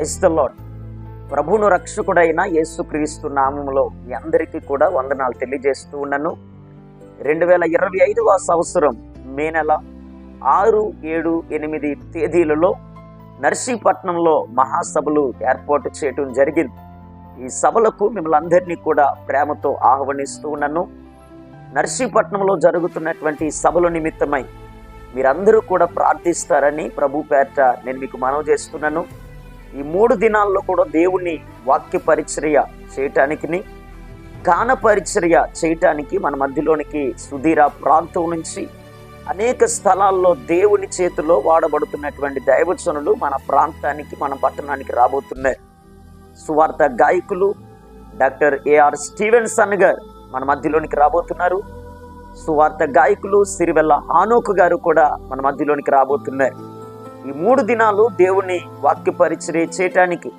క్రైస్తలాడ్ ప్రభువును రక్షకుడైన యేసుక్రీస్తు నామంలో మీ అందరికీ కూడా వందనాలు తెలియజేస్తూ ఉన్నాను. రెండు వేల ఇరవై ఐదవ సంవత్సరం మే నెల ఆరు ఏడు ఎనిమిది తేదీలలో నర్సీపట్నంలో మహాసభలు ఏర్పాటు చేయటం జరిగింది. ఈ సభలకు మిమ్మల్ని అందరినీ కూడా ప్రేమతో ఆహ్వానిస్తూ ఉన్నాను. నర్సీపట్నంలో జరుగుతున్నటువంటి సభల నిమిత్తమై మీరందరూ కూడా ప్రార్థిస్తారని ప్రభు పేట నేను మీకు మనవి చేస్తున్నాను. ఈ మూడు దినాల్లో కూడా దేవుని వాక్య పరిచర్య చేయటానికి గాన పరిచర్య చేయటానికి మన మధ్యలోనికి సుధీర ప్రాంతం నుంచి అనేక స్థలాల్లో దేవుని చేతిలో వాడబడుతున్నటువంటి దైవజనులు మన ప్రాంతానికి మన పట్టణానికి రాబోతున్నారు సువార్త గాయకులు డాక్టర్ ఏఆర్ స్టీవెన్సన్ గారు మన మధ్యలోనికి రాబోతున్నారు. సువార్త గాయకులు సిరివెల్ల ఆనోకు గారు కూడా మన మధ్యలోనికి రాబోతున్నారు. ఈ మూడు దినాలు దేవుని వాక్య పరిచర్య చేయటానికి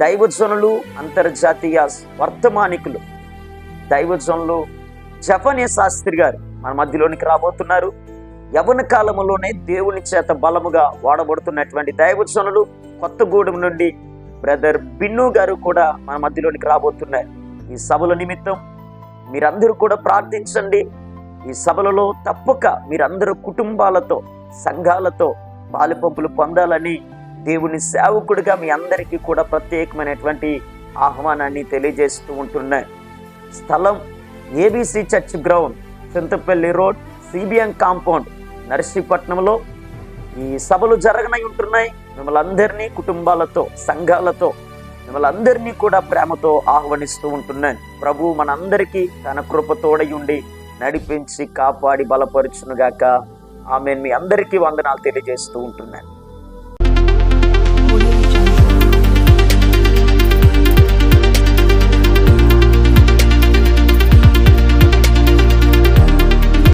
దైవజనులు అంతర్జాతీయ వర్తమానికులు. దైవజనులు జపనే శాస్త్రి గారు మన మధ్యలోనికి రాబోతున్నారు. యవన కాలంలోనే దేవుని చేత బలముగా వాడబడుతున్నటువంటి దైవజనులు కొత్తగూడెం నుండి బ్రదర్ బిన్ను గారు కూడా మన మధ్యలోనికి రాబోతున్నారు. ఈ సభల నిమిత్తం మీరందరూ కూడా ప్రార్థించండి. ఈ సభలలో తప్పక మీరందరూ కుటుంబాలతో సంఘాలతో బాలిపంపులు పొందాలని దేవుని సేవకుడిగా మీ అందరికీ కూడా ప్రత్యేకమైనటువంటి ఆహ్వానాన్ని తెలియజేస్తూ ఉంటున్నాయి స్థలం ABC church ground Chintapalli road CBM compound నర్సీపట్నంలో ఈ సభలు జరగనై ఉంటున్నాయి. మిమ్మల్ని అందరినీ కుటుంబాలతో సంఘాలతో మిమ్మల్ని అందరినీ కూడా ప్రేమతో ఆహ్వానిస్తూ ఉంటున్నాను ప్రభు మనందరికీ తన కృపతోడై ఉండి నడిపించి కాపాడి బలపరుచునుగాక. ఆమె మీ అందరికీ వందనాలు తెలియజేస్తూ ఉంటున్నాను.